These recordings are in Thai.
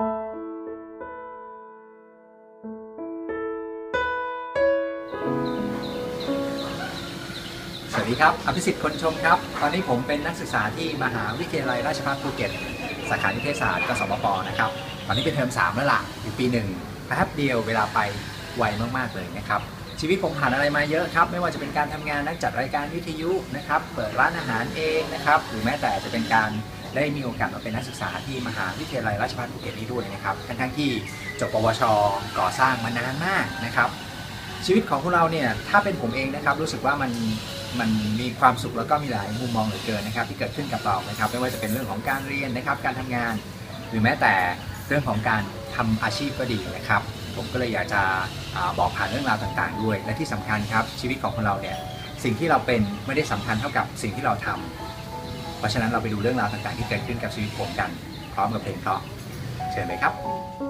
สวัสดีครับ อภิสิทธิ์คนชมครับ ตอนนี้ผมเป็นนักศึกษาที่มหาวิทยาลัยราชภัฏภูเก็ต สาขานิเทศศาสตร์กสมปนะครับ ตอนนี้เป็นเทอม 3 แล้วล่ะ อยู่ปีหนึ่งแป๊บเดียวเวลาไปไวมาก ๆ เลยนะครับ ชีวิตผมผ่านอะไรมาเยอะครับ ไม่ว่าจะเป็นการทำงานนักจัดรายการวิทยุนะครับ เปิดร้านอาหารเองนะครับ หรือแม้แต่จะเป็นการ ได้มีโอกาสมาเป็นนักศึกษาที่มหาวิทยาลัยราชภัฏภูเก็ตนี้ด้วยนะครับทั้งๆที่จบปวช ก่อสร้างมานานมากนะครับ ชีวิตของพวกเราเนี่ยถ้าเป็นผมเองนะครับ รู้สึกว่ามันมันมีความสุขแล้วก็มีหลายมุมมองเหลือเกินนะครับ ที่เกิดขึ้นกับเรานะครับ ไม่ว่าจะเป็นเรื่องของการเรียนนะครับ การทำงาน หรือแม้แต่เรื่องของการทำอาชีพก็ดีนะครับ ผมก็เลยอยากจะอบอกผ่านเรื่องราวต่างๆ ด้วย และที่สำคัญครับชีวิตของคนเราเนี่ยสิ่งที่เราเป็นไม่ได้สำคัญเท่ากับสิ่งที่เราทำ เพราะฉะนั้นเราไปดูเรื่องราวต่างๆที่เกิดขึ้นกับชีวิตผมกัน พร้อมกับเพลงเพราะเชิญเลยครับ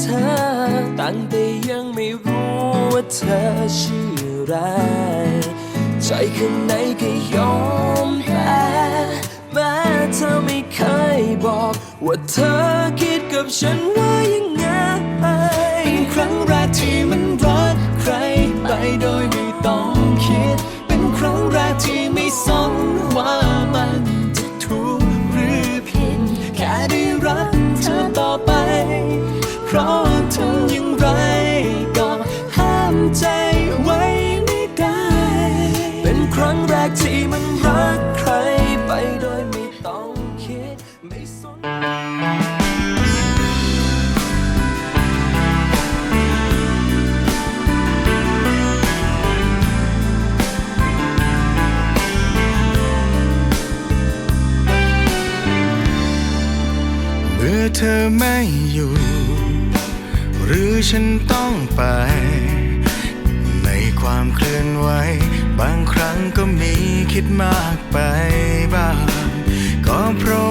เธอตั้งแต่ยังไม่รู้ว่าเธอชื่ออะไร ใจข้างในก็ยอมแพ้แม้เธอไม่เคยบอก ว่าเธอคิดกับฉันว่ายังไง เธอไม่อยู่ หรือฉันต้องไป ในความเคลื่อนไหว บางครั้งก็มีคิดมากไปบ้าง ก็เพราะ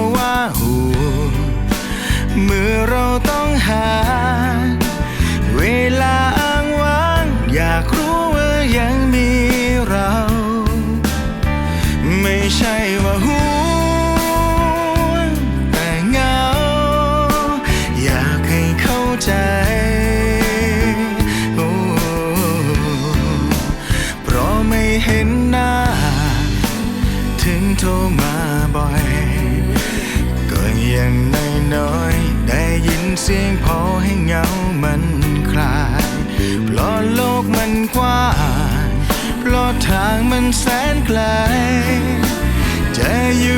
โทรมาบ่อย ก็ยังน้อยๆได้ยินเสียงพอให้เหงามันคลาย เพราะโลกมันกว้าง เพราะทางมันแสนไกล จะอยู่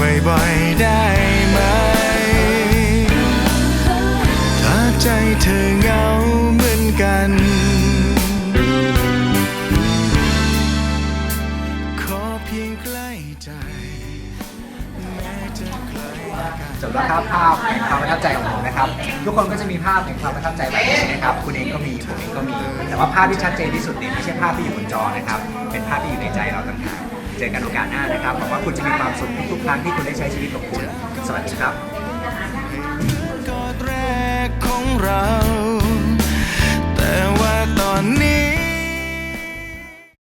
บ่อยๆได้ไหม ถ้าใจเธอเหงาเหมือนกัน ขอเพียงใกล้ใจจบแล้วครับภาพความประทับใจของผมนะครับ ทุกคนก็จะมีภาพแห่งความประทับใจแบบนี้นะครับ คุณเองก็มีผมเองก็มี แต่ว่าภาพที่ชัดเจนที่สุดเนี่ยไม่ใช่ภาพที่อยู่บนจอนะครับ เป็นภาพที่อยู่ในใจเราต่างหาก เจอกันโอกาสหน้านะครับหวังว่าคุณจะมีความสุขทุกครั้งที่คุณได้ใช้ชีวิตของคุณ สวัสดีครับ แรกา